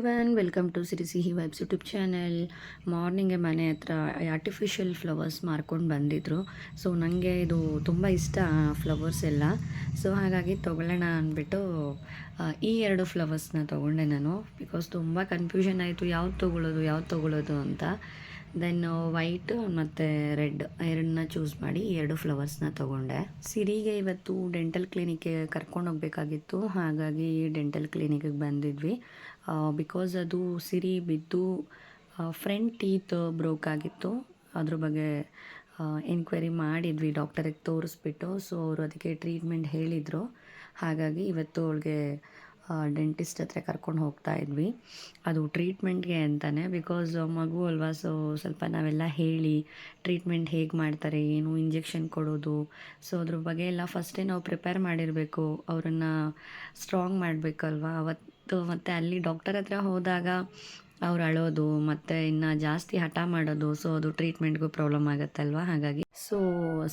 Even welcome to ಸಿರಿ ಸಿಹಿ vibes YouTube channel ಮಾರ್ನಿಂಗೆ ಮನೆ ಹತ್ರ ಆರ್ಟಿಫಿಷಿಯಲ್ ಫ್ಲವರ್ಸ್ ಮಾರ್ಕೊಂಡು ಬಂದಿದ್ದರು ಸೊ ನನಗೆ ಇದು ತುಂಬ ಇಷ್ಟ ಫ್ಲವರ್ಸ್ ಎಲ್ಲ. ಸೊ ಹಾಗಾಗಿ ತೊಗೊಳ್ಳೋಣ ಅಂದ್ಬಿಟ್ಟು ಈ ಎರಡು ಫ್ಲವರ್ಸ್ನ ತೊಗೊಂಡೆ ನಾನು. ಬಿಕಾಸ್ ತುಂಬ ಕನ್ಫ್ಯೂಷನ್ ಆಯಿತು, ಯಾವ್ದು ತೊಗೊಳ್ಳೋದು ಯಾವ್ದು ತೊಗೊಳ್ಳೋದು ಅಂತ. ದೆನ್ ವೈಟ್ ಮತ್ತು ರೆಡ್ ಎರಡನ್ನ ಚೂಸ್ ಮಾಡಿ ಎರಡು ಫ್ಲವರ್ಸ್ನ ತೊಗೊಂಡೆ. ಸಿರಿಗೆ ಇವತ್ತು ಡೆಂಟಲ್ ಕ್ಲಿನಿಕ್ಗೆ ಕರ್ಕೊಂಡು ಹೋಗಬೇಕಾಗಿತ್ತು. ಹಾಗಾಗಿ ಡೆಂಟಲ್ ಕ್ಲಿನಿಕ್ಗೆ ಬಂದಿದ್ವಿ. ಬಿಕಾಸ್ ಅದು ಸಿರಿ ಬಿದ್ದು ಫ್ರಂಟ್ ಟೀತ್ ಬ್ರೋಕ್ ಆಗಿತ್ತು. ಅದ್ರ ಬಗ್ಗೆ ಎನ್ಕ್ವೈರಿ ಮಾಡಿದ್ವಿ. ಡಾಕ್ಟರಿಗೆ ತೋರಿಸ್ಬಿಟ್ಟು. ಸೊ ಅವರು ಅದಕ್ಕೆ ಟ್ರೀಟ್ಮೆಂಟ್ ಹೇಳಿದರು. ಹಾಗಾಗಿ ಇವತ್ತು ಅವಳಿಗೆ ಡೆಂಟಿಸ್ಟ್ ಹತ್ರ ಕರ್ಕೊಂಡು ಹೋಗ್ತಾ ಇದ್ವಿ. ಅದು ಟ್ರೀಟ್ಮೆಂಟ್ಗೆ ಅಂತಲೇ ಬಿಕಾಸ್ ಮಗು ಅಲ್ವಾ ಸೊ ಸ್ವಲ್ಪ ನಾವೆಲ್ಲ ಹೇಳಿ ಟ್ರೀಟ್ಮೆಂಟ್ ಹೇಗೆ ಮಾಡ್ತಾರೆ, ಏನು ಇಂಜೆಕ್ಷನ್ ಕೊಡೋದು ಸೊ ಅದ್ರ ಬಗ್ಗೆ ಎಲ್ಲ ಫಸ್ಟೇ ನಾವು ಪ್ರಿಪೇರ್ ಮಾಡಿರಬೇಕು. ಅವರನ್ನು ಸ್ಟ್ರಾಂಗ್ ಮಾಡಬೇಕಲ್ವಾ? ಅವತ್ತು ಮತ್ತು ಅಲ್ಲಿ ಡಾಕ್ಟರ್ ಹತ್ರ ಹೋದಾಗ ಅವ್ರು ಅಳೋದು, ಮತ್ತು ಇನ್ನು ಜಾಸ್ತಿ ಹಠ ಮಾಡೋದು ಸೊ ಅದು ಟ್ರೀಟ್ಮೆಂಟ್ಗೂ ಪ್ರಾಬ್ಲಮ್ ಆಗುತ್ತಲ್ವ? ಹಾಗಾಗಿ ಸೊ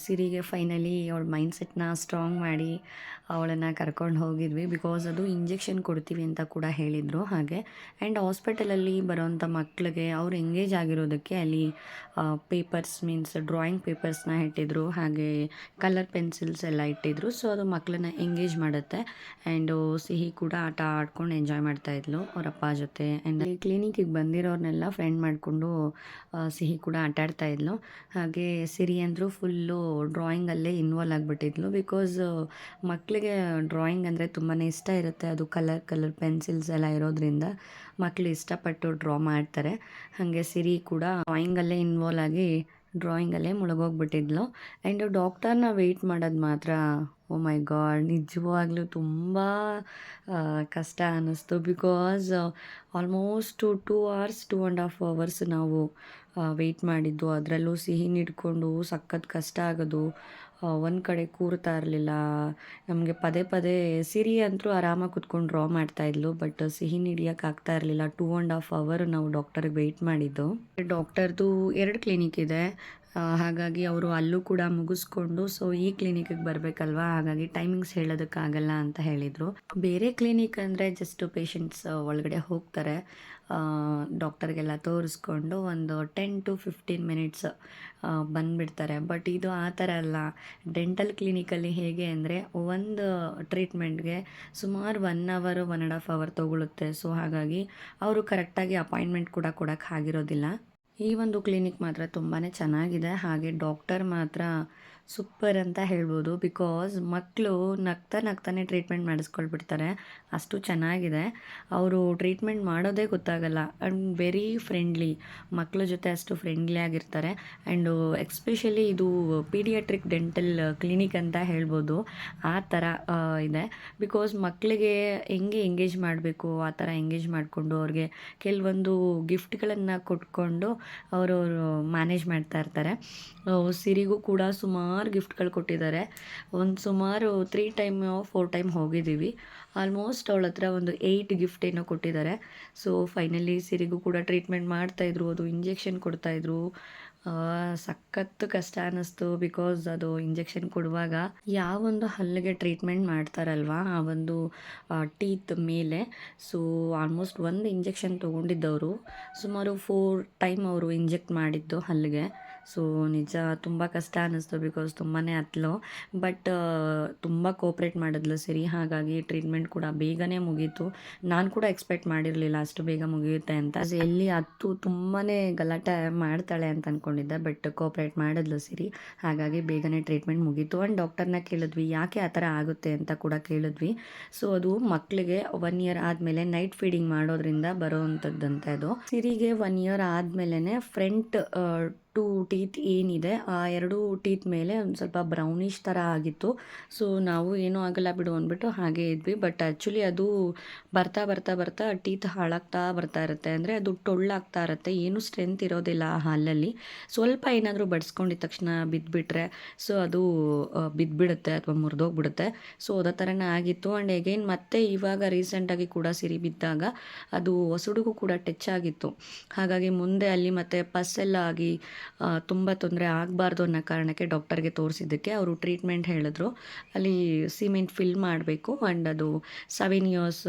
ಸಿರಿಗೆ ಫೈನಲಿ ಅವಳ ಮೈಂಡ್ಸೆಟ್ನ ಸ್ಟ್ರಾಂಗ್ ಮಾಡಿ ಅವಳನ್ನು ಕರ್ಕೊಂಡು ಹೋಗಿದ್ವಿ. ಬಿಕಾಸ್ ಅದು ಇಂಜೆಕ್ಷನ್ ಕೊಡ್ತೀವಿ ಅಂತ ಕೂಡ ಹೇಳಿದರು ಹಾಗೆ. ಆ್ಯಂಡ್ ಹಾಸ್ಪಿಟಲಲ್ಲಿ ಬರೋವಂಥ ಮಕ್ಕಳಿಗೆ ಅವ್ರು ಎಂಗೇಜ್ ಆಗಿರೋದಕ್ಕೆ ಅಲ್ಲಿ ಪೇಪರ್ಸ್ ಮೀನ್ಸ್ ಡ್ರಾಯಿಂಗ್ ಪೇಪರ್ಸ್ನ ಇಟ್ಟಿದ್ರು. ಹಾಗೆ ಕಲರ್ ಪೆನ್ಸಿಲ್ಸ್ ಎಲ್ಲ ಇಟ್ಟಿದ್ರು. ಸೊ ಅದು ಮಕ್ಕಳನ್ನ ಎಂಗೇಜ್ ಮಾಡುತ್ತೆ. ಆ್ಯಂಡು ಸಿಹಿ ಕೂಡ ಆಟ ಆಡ್ಕೊಂಡು ಎಂಜಾಯ್ ಮಾಡ್ತಾಯಿದ್ಲು ಅವ್ರ ಅಪ್ಪ ಜೊತೆ. ಆ್ಯಂಡ್ ಕ್ಲಿನಿಕಿಗೆ ಬಂದಿರೋರ್ನೆಲ್ಲ ಫ್ರೆಂಡ್ ಮಾಡಿಕೊಂಡು ಸಿಹಿ ಕೂಡ ಆಟ ಆಡ್ತಾ ಇದ್ಲು. ಹಾಗೆ ಸಿರಿ ಅಂದರೂ ಫುಲ್ಲು ಡ್ರಾಯಿಂಗಲ್ಲೇ ಇನ್ವಾಲ್ವ್ ಆಗಿಬಿಟ್ಟಿದ್ಲು ಬಿಕಾಸ್ ಮಕ್ಕಳಿಗೆ ಡ್ರಾಯಿಂಗ್ ಅಂದರೆ ತುಂಬಾ ಇಷ್ಟ ಇರುತ್ತೆ. ಅದು ಕಲರ್ ಕಲರ್ ಪೆನ್ಸಿಲ್ಸ್ ಎಲ್ಲ ಇರೋದ್ರಿಂದ ಮಕ್ಕಳು ಇಷ್ಟಪಟ್ಟು ಡ್ರಾ ಮಾಡ್ತಾರೆ. ಹಾಗೆ ಸಿರಿ ಕೂಡ ಡ್ರಾಯಿಂಗಲ್ಲೇ ಇನ್ವಾಲ್ವ್ ಆಗಿ ಡ್ರಾಯಿಂಗಲ್ಲೇ ಮುಳುಗೋಗ್ಬಿಟ್ಟಿದ್ಲು. ಆ್ಯಂಡ್ ಡಾಕ್ಟರ್ನ ವೆಯ್ಟ್ ಮಾಡೋದು ಮಾತ್ರ ಓ ಮೈ ಗಾಡ್ ನಿಜವಾಗ್ಲೂ ತುಂಬ ಕಷ್ಟ ಅನ್ನಿಸ್ತು. Because almost two hours two and half hours ನಾವು ವೆಯ್ಟ್ ಮಾಡಿದ್ದು. ಅದರಲ್ಲೂ ಸಿಹಿ ಹಿಡ್ಕೊಂಡು ಸಖತ್ ಕಷ್ಟ ಆಗೋದು. ಒಂದು ಕಡೆ ಕೂರ್ತಾ ಇರಲಿಲ್ಲ. ನಮಗೆ ಪದೇ ಪದೇ ಸಿರಿ ಅಂತೂ ಆರಾಮಾಗಿ ಕುತ್ಕೊಂಡು ಡ್ರಾ ಮಾಡ್ತಾಯಿದ್ಲು ಬಟ್ ಸಿಹಿ ಹಿಡಿಯೋಕ್ಕಾಗ್ತಾ ಆಗ್ತಾ ಇರಲಿಲ್ಲ. ಟೂ ಆ್ಯಂಡ್ ಹಾಫ್ ಅವರ್ ನಾವು ಡಾಕ್ಟರ್ಗೆ ವೆಯ್ಟ್ ಮಾಡಿದ್ದು. ಡಾಕ್ಟರ್ದು ಎರಡು ಕ್ಲಿನಿಕ್ ಇದೆ. ಹಾಗಾಗಿ ಅವರು ಅಲ್ಲೂ ಕೂಡ ಮುಗಿಸ್ಕೊಂಡು ಸೊ ಈ ಕ್ಲಿನಿಕ್ಗೆ ಬರಬೇಕಲ್ವಾ? ಹಾಗಾಗಿ ಟೈಮಿಂಗ್ಸ್ ಹೇಳೋದಕ್ಕಾಗಲ್ಲ ಅಂತ ಹೇಳಿದರು. ಬೇರೆ ಕ್ಲಿನಿಕ್ ಅಂದರೆ ಜಸ್ಟ್ ಪೇಷಂಟ್ಸ್ ಒಳಗಡೆ ಹೋಗ್ತಾರೆ. ಡಾಕ್ಟರ್ಗೆಲ್ಲ ತೋರಿಸ್ಕೊಂಡು ಒಂದು ಟೆನ್ ಟು ಫಿಫ್ಟೀನ್ ಮಿನಿಟ್ಸ್ ಬಂದುಬಿಡ್ತಾರೆ. ಬಟ್ ಇದು ಆ ಥರ ಅಲ್ಲ. ಡೆಂಟಲ್ ಕ್ಲಿನಿಕಲ್ಲಿ ಹೇಗೆ ಅಂದರೆ ಒಂದು ಟ್ರೀಟ್ಮೆಂಟ್ಗೆ ಸುಮಾರು ಒನ್ ಅವರು ಒನ್ ಆ್ಯಂಡ್ ಹಾಫ್ ಅವರ್ ತೊಗೊಳುತ್ತೆ. ಸೊ ಹಾಗಾಗಿ ಅವರು ಕರೆಕ್ಟಾಗಿ ಅಪಾಯಿಂಟ್ಮೆಂಟ್ ಕೂಡ ಕೊಡೋಕ್ಕೆ ಆಗಿರೋದಿಲ್ಲ. ಈ ಒಂದು ಕ್ಲಿನಿಕ್ ಮಾತ್ರ ತುಂಬಾ ಚೆನ್ನಾಗಿದೆ. ಹಾಗೆ ಡಾಕ್ಟರ್ ಮಾತ್ರ ಸೂಪರ್ ಅಂತ ಹೇಳ್ಬೋದು. ಬಿಕಾಸ್ ಮಕ್ಕಳು ನಗ್ತಾ ನಗ್ತಾನೆ ಟ್ರೀಟ್ಮೆಂಟ್ ಮಾಡಿಸ್ಕೊಳ್ಬಿಡ್ತಾರೆ. ಅಷ್ಟು ಚೆನ್ನಾಗಿದೆ. ಅವರು ಟ್ರೀಟ್ಮೆಂಟ್ ಮಾಡೋದೇ ಗೊತ್ತಾಗಲ್ಲ. ಆ್ಯಂಡ್ ವೆರಿ ಫ್ರೆಂಡ್ಲಿ ಮಕ್ಕಳ ಜೊತೆ ಅಷ್ಟು ಫ್ರೆಂಡ್ಲಿ ಆಗಿರ್ತಾರೆ. ಆ್ಯಂಡು ಎಕ್ಸ್ಪೆಷಲಿ ಇದು ಪೀಡಿಯಾಟ್ರಿಕ್ ಡೆಂಟಲ್ ಕ್ಲಿನಿಕ್ ಅಂತ ಹೇಳ್ಬೋದು. ಆ ಥರ ಇದೆ. ಬಿಕಾಸ್ ಮಕ್ಕಳಿಗೆ ಹೆಂಗೆ ಎಂಗೇಜ್ ಮಾಡಬೇಕು, ಆ ಥರ ಎಂಗೇಜ್ ಮಾಡಿಕೊಂಡು ಅವ್ರಿಗೆ ಕೆಲವೊಂದು ಗಿಫ್ಟ್ಗಳನ್ನು ಕೊಟ್ಕೊಂಡು ಅವರವರು ಮ್ಯಾನೇಜ್ ಮಾಡ್ತಾ ಇರ್ತಾರೆ. ಸಿರಿಗೂ ಕೂಡ ಸುಮಾರು ಗಿಫ್ಟ್ಗಳು ಕೊಟ್ಟಿದ್ದಾರೆ. ಒಂದು ಸುಮಾರು ತ್ರೀ ಟೈಮ್ ಫೋರ್ ಟೈಮ್ ಹೋಗಿದ್ದೀವಿ. ಆಲ್ಮೋಸ್ಟ್ ಅವಳ ಹತ್ರ ಒಂದು ಏಯ್ಟ್ ಗಿಫ್ಟ್ ಏನೋ ಕೊಟ್ಟಿದ್ದಾರೆ. ಸೊ ಫೈನಲಿ ಸಿರಿಗೂ ಕೂಡ ಟ್ರೀಟ್ಮೆಂಟ್ ಮಾಡ್ತಾಯಿದ್ರು ಅದು ಇಂಜೆಕ್ಷನ್ ಕೊಡ್ತಾಯಿದ್ರು ಸಖತ್ತು ಕಷ್ಟ ಅನ್ನಿಸ್ತು ಬಿಕಾಸ್ ಅದು ಇಂಜೆಕ್ಷನ್ ಕೊಡುವಾಗ ಯಾವೊಂದು ಹಲ್ಲಿಗೆ ಟ್ರೀಟ್ಮೆಂಟ್ ಮಾಡ್ತಾರಲ್ವಾ? ಆ ಒಂದು ಟೀತ್ ಮೇಲೆ. ಸೊ ಆಲ್ಮೋಸ್ಟ್ ಒಂದು ಇಂಜೆಕ್ಷನ್ ತೊಗೊಂಡಿದ್ದವರು. ಸುಮಾರು ಫೋರ್ ಟೈಮ್ ಅವರು ಇಂಜೆಕ್ಟ್ ಮಾಡಿದ್ದು ಹಲ್ಲಿಗೆ. ಸೊ ನಿಜ, ತುಂಬ ಕಷ್ಟ ಅನ್ನಿಸ್ತು ಬಿಕಾಸ್ ತುಂಬಾ ಹತ್ಲು ಬಟ್ ತುಂಬ ಕೋಪ್ರೇಟ್ ಮಾಡಿದ್ಲು. ಸರಿ, ಹಾಗಾಗಿ ಟ್ರೀಟ್ಮೆಂಟ್ ಕೂಡ ಬೇಗನೆ ಮುಗೀತು. ನಾನು ಕೂಡ ಎಕ್ಸ್ಪೆಕ್ಟ್ ಮಾಡಿರಲಿಲ್ಲ ಅಷ್ಟು ಬೇಗ ಮುಗಿಯುತ್ತೆ ಅಂತ. ಎಲ್ಲಿ ಹತ್ತು ತುಂಬಾ ಗಲಾಟೆ ಮಾಡ್ತಾಳೆ ಅಂತ ಅಂದ್ಕೊಂಡಿದ್ದೆ ಬಟ್ ಕೋಪ್ರೇಟ್ ಮಾಡಿದ್ಲು, ಸಿರಿ. ಹಾಗಾಗಿ ಬೇಗನೆ ಟ್ರೀಟ್ಮೆಂಟ್ ಮುಗೀತು. ಆ್ಯಂಡ್ ಡಾಕ್ಟರ್ನ ಕೇಳಿದ್ವಿ, ಯಾಕೆ ಆ ಥರ ಆಗುತ್ತೆ? ಅಂತ ಕೂಡ ಕೇಳಿದ್ವಿ. ಸೊ ಅದು ಮಕ್ಕಳಿಗೆ ಒನ್ ಇಯರ್ ಆದಮೇಲೆ ನೈಟ್ ಫೀಡಿಂಗ್ ಮಾಡೋದ್ರಿಂದ ಬರೋವಂಥದ್ದಂತೆ ಅದು. ಸಿರಿಗೆ ಒನ್ ಇಯರ್ ಆದಮೇಲೆ ಫ್ರಂಟ್ ಟು ಟೀತ್ ಏನಿದೆ, ಆ ಎರಡು ಟೀತ್ ಮೇಲೆ ಒಂದು ಸ್ವಲ್ಪ ಬ್ರೌನಿಷ್ ಥರ ಆಗಿತ್ತು. ಸೊ ನಾವು ಏನೂ ಆಗಲ್ಲ ಬಿಡು ಅಂದ್ಬಿಟ್ಟು ಹಾಗೆ ಇದ್ವಿ. ಬಟ್ ಆ್ಯಕ್ಚುಲಿ ಅದು ಬರ್ತಾ ಬರ್ತಾ ಬರ್ತಾ ಟೀತ್ ಹಾಳಾಗ್ತಾ ಬರ್ತಾ ಇರುತ್ತೆ. ಅಂದರೆ ಅದು ಟೊಳ್ಳಾಗ್ತಾ ಇರುತ್ತೆ. ಏನೂ ಸ್ಟ್ರೆಂತ್ ಇರೋದಿಲ್ಲ ಆ ಹಾಲಲ್ಲಿ. ಸ್ವಲ್ಪ ಏನಾದರೂ ಬಡಿಸ್ಕೊಂಡಿದ ತಕ್ಷಣ ಬಿದ್ದುಬಿಟ್ರೆ ಸೊ ಅದು ಬಿದ್ದುಬಿಡುತ್ತೆ ಅಥವಾ ಮುರಿದೋಗ್ಬಿಡುತ್ತೆ. ಸೊ ಅದೇ ಥರನೇ ಆಗಿತ್ತು. ಆ್ಯಂಡ್ ಎಗೈನ್ ಮತ್ತೆ ಇವಾಗ ರೀಸೆಂಟಾಗಿ ಕೂಡ ಸಿರಿ ಬಿದ್ದಾಗ ಅದು ಹೊಸಡುಗೂ ಕೂಡ ಟಚ್ ಆಗಿತ್ತು. ಹಾಗಾಗಿ ಮುಂದೆ ಅಲ್ಲಿ ಮತ್ತೆ ಪಸ್ ಎಲ್ಲ ಆಗಿ ತುಂಬ ತೊಂದರೆ ಆಗಬಾರ್ದು ಅನ್ನೋ ಕಾರಣಕ್ಕೆ ಡಾಕ್ಟರ್ಗೆ ತೋರಿಸಿದ್ದಕ್ಕೆ ಅವರು ಟ್ರೀಟ್ಮೆಂಟ್ ಹೇಳಿದ್ರು. ಅಲ್ಲಿ ಸಿಮೆಂಟ್ ಫಿಲ್ ಮಾಡಬೇಕು ಆ್ಯಂಡ್ ಅದು ಸೆವೆನ್ ಇಯರ್ಸ್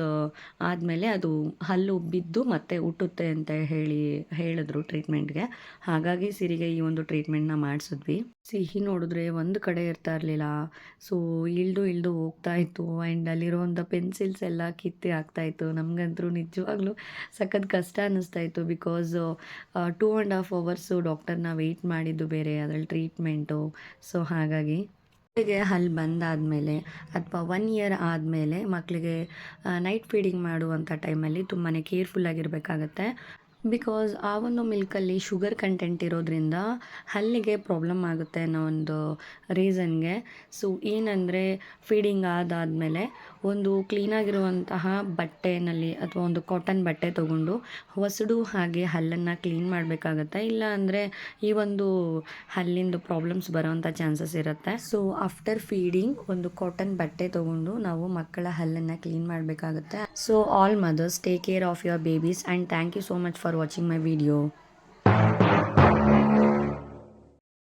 ಆದಮೇಲೆ ಅದು ಹಲ್ಲು ಬಿದ್ದು ಮತ್ತೆ ಹುಟ್ಟುತ್ತೆ ಅಂತ ಹೇಳಿ ಹೇಳಿದ್ರು ಟ್ರೀಟ್ಮೆಂಟ್ಗೆ. ಹಾಗಾಗಿ ಸಿರಿಗೆ ಈ ಒಂದು ಟ್ರೀಟ್ಮೆಂಟ್ನ ಮಾಡಿಸಿದ್ವಿ. ಸಿಹಿ ನೋಡಿದ್ರೆ ಒಂದು ಕಡೆ ಇರ್ತಾ ಇರಲಿಲ್ಲ. ಸೊ ಇಳ್ದು ಇಳ್ದು ಹೋಗ್ತಾ ಇತ್ತು. ಆ್ಯಂಡ್ ಅಲ್ಲಿರುವಂಥ ಪೆನ್ಸಿಲ್ಸ್ ಎಲ್ಲ ಕಿತ್ತಿ ಆಗ್ತಾ ಇತ್ತು. ನಮಗಂತೂ ನಿಜವಾಗ್ಲೂ ಸಖತ್ ಕಷ್ಟ ಅನ್ನಿಸ್ತಾ ಇತ್ತು because two and half hours ಡಾಕ್ಟರ್ನ ವೆಯ್ಟ್ ಮಾಡಿದ್ದು ಬೇರೆ, ಅದ್ರಲ್ಲಿ ಟ್ರೀಟ್ಮೆಂಟು ಸೊ ಹಾಗಾಗಿ ಮಕ್ಕಳಿಗೆ ಹಲ್ಲು ಬಂದಾದಮೇಲೆ ಅಥವಾ ಒನ್ ಇಯರ್ ಆದಮೇಲೆ ಮಕ್ಕಳಿಗೆ ನೈಟ್ ಫೀಡಿಂಗ್ ಮಾಡುವಂಥ ಟೈಮಲ್ಲಿ ತುಂಬಾ ಕೇರ್ಫುಲ್ಲಾಗಿರಬೇಕಾಗತ್ತೆ ಬಿಕಾಸ್ ಆ ಒಂದು ಮಿಲ್ಕಲ್ಲಿ ಶುಗರ್ ಕಂಟೆಂಟ್ ಇರೋದ್ರಿಂದ ಹಲ್ಲಿಗೆ ಪ್ರಾಬ್ಲಮ್ ಆಗುತ್ತೆ ಅನ್ನೋ ಒಂದು ರೀಸನ್ಗೆ ಸೊ ಏನಂದರೆ ಫೀಡಿಂಗ್ ಆದಾದಮೇಲೆ ಒಂದು ಕ್ಲೀನಾಗಿರುವಂತಹ ಬಟ್ಟೆನಲ್ಲಿ ಅಥವಾ ಒಂದು ಕಾಟನ್ ಬಟ್ಟೆ ತಗೊಂಡು ಹೊಸಡು ಹಾಗೆ ಹಲ್ಲನ್ನು ಕ್ಲೀನ್ ಮಾಡಬೇಕಾಗತ್ತೆ? ಇಲ್ಲ ಅಂದರೆ ಈ ಒಂದು ಹಲ್ಲಿಂದು ಪ್ರಾಬ್ಲಮ್ಸ್ ಬರೋವಂಥ ಚಾನ್ಸಸ್ ಇರುತ್ತೆ. ಸೊ ಆಫ್ಟರ್ ಫೀಡಿಂಗ್ ಒಂದು ಕಾಟನ್ ಬಟ್ಟೆ ತೊಗೊಂಡು ನಾವು ಮಕ್ಕಳ ಹಲ್ಲನ್ನು ಕ್ಲೀನ್ ಮಾಡಬೇಕಾಗುತ್ತೆ. So all mothers take care of your babies and thank you so much for watching my video